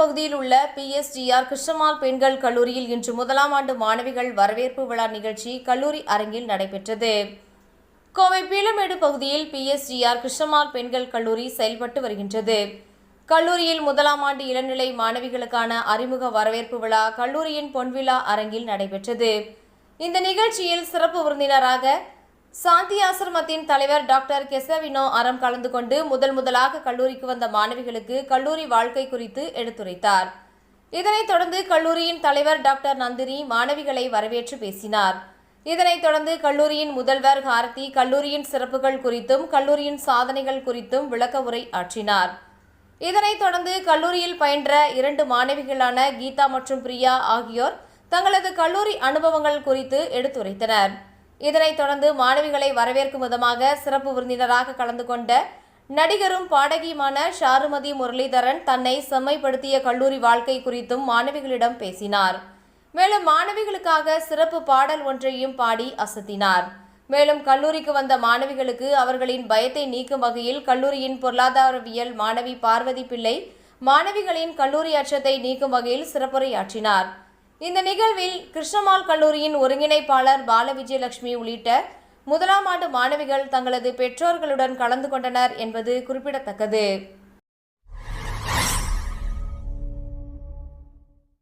பகுதியில் உள்ள பிஎஸ்டிஆர் கிருஷ்ணமால் பெண்கள் கல்லூரியில் இன்று முதலாம் ஆண்டு மாணவிகள் வரவேற்பு விழா நிகழ்ச்சி கல்லூரி அரங்கில் நடைபெற்றது. கோவை பீளமேடு பகுதியில் பிஎஸ்டிஆர் கிருஷ்ணமால் பெண்கள் கல்லூரி செயல்பட்டு வருகின்றது. கல்லூரியில் முதலாம் ஆண்டு இளநிலை மாணவிகளுக்கான அறிமுக வரவேற்பு விழா கல்லூரியின் பொன்விழா அரங்கில் நடைபெற்றது. இந்த நிகழ்ச்சியில் சிறப்பு விருந்தினராக சாந்தி ஆசிரமத்தின் தலைவர் டாக்டர் கெசவினோ அறம் கலந்து கொண்டு முதல் முதலாக கல்லூரிக்கு வந்த மாணவிகளுக்கு கல்லூரி வாழ்க்கை குறித்து எடுத்துரைத்தார். இதனைத் தொடர்ந்து கல்லூரியின் தலைவர் டாக்டர் நந்தினி மாணவிகளை வரவேற்று பேசினார். இதனைத் தொடர்ந்து கல்லூரியின் முதல்வர் கார்த்தி கல்லூரியின் சிறப்புகள் குறித்தும் கல்லூரியின் சாதனைகள் குறித்தும் விளக்க உரை ஆற்றினார். இதனைத் தொடர்ந்து கல்லூரியில் பயின்ற இரண்டு மாணவிகளான கீதா மற்றும் பிரியா ஆகியோர் தங்களது கல்லூரி அனுபவங்கள் குறித்து எடுத்துரைத்தனர். இதனைத் தொடர்ந்து மாணவிகளை வரவேற்கும் விதமாக சிறப்பு விருந்தினராக கலந்து கொண்ட நடிகரும் பாடகியுமான ஷாருமதி முரளிதரன் தன்னை செம்மைப்படுத்திய கல்லூரி வாழ்க்கை குறித்தும் மாணவிகளிடம் பேசினார். மேலும் மாணவிகளுக்காக சிறப்பு பாடல் ஒன்றையும் பாடி அசத்தினார். மேலும் கல்லூரிக்கு வந்த மாணவிகளுக்கு அவர்களின் பயத்தை நீக்கும் வகையில் கல்லூரியின் பொருளாதாரவியல் மாணவி பார்வதி பிள்ளை மாணவிகளின் கல்லூரி அச்சத்தை நீக்கும் வகையில் சிறப்புரையாற்றினார். இந்த நிகழ்வில் கிருஷ்ணமால் கல்லூரியின் ஒருங்கிணைப்பாளர் பால விஜயலட்சுமி உள்ளிட்ட முதலாம் ஆண்டு மாணவிகள் தங்களது பெற்றோர்களுடன் கலந்து கொண்டனர் என்பது குறிப்பிடத்தக்கது.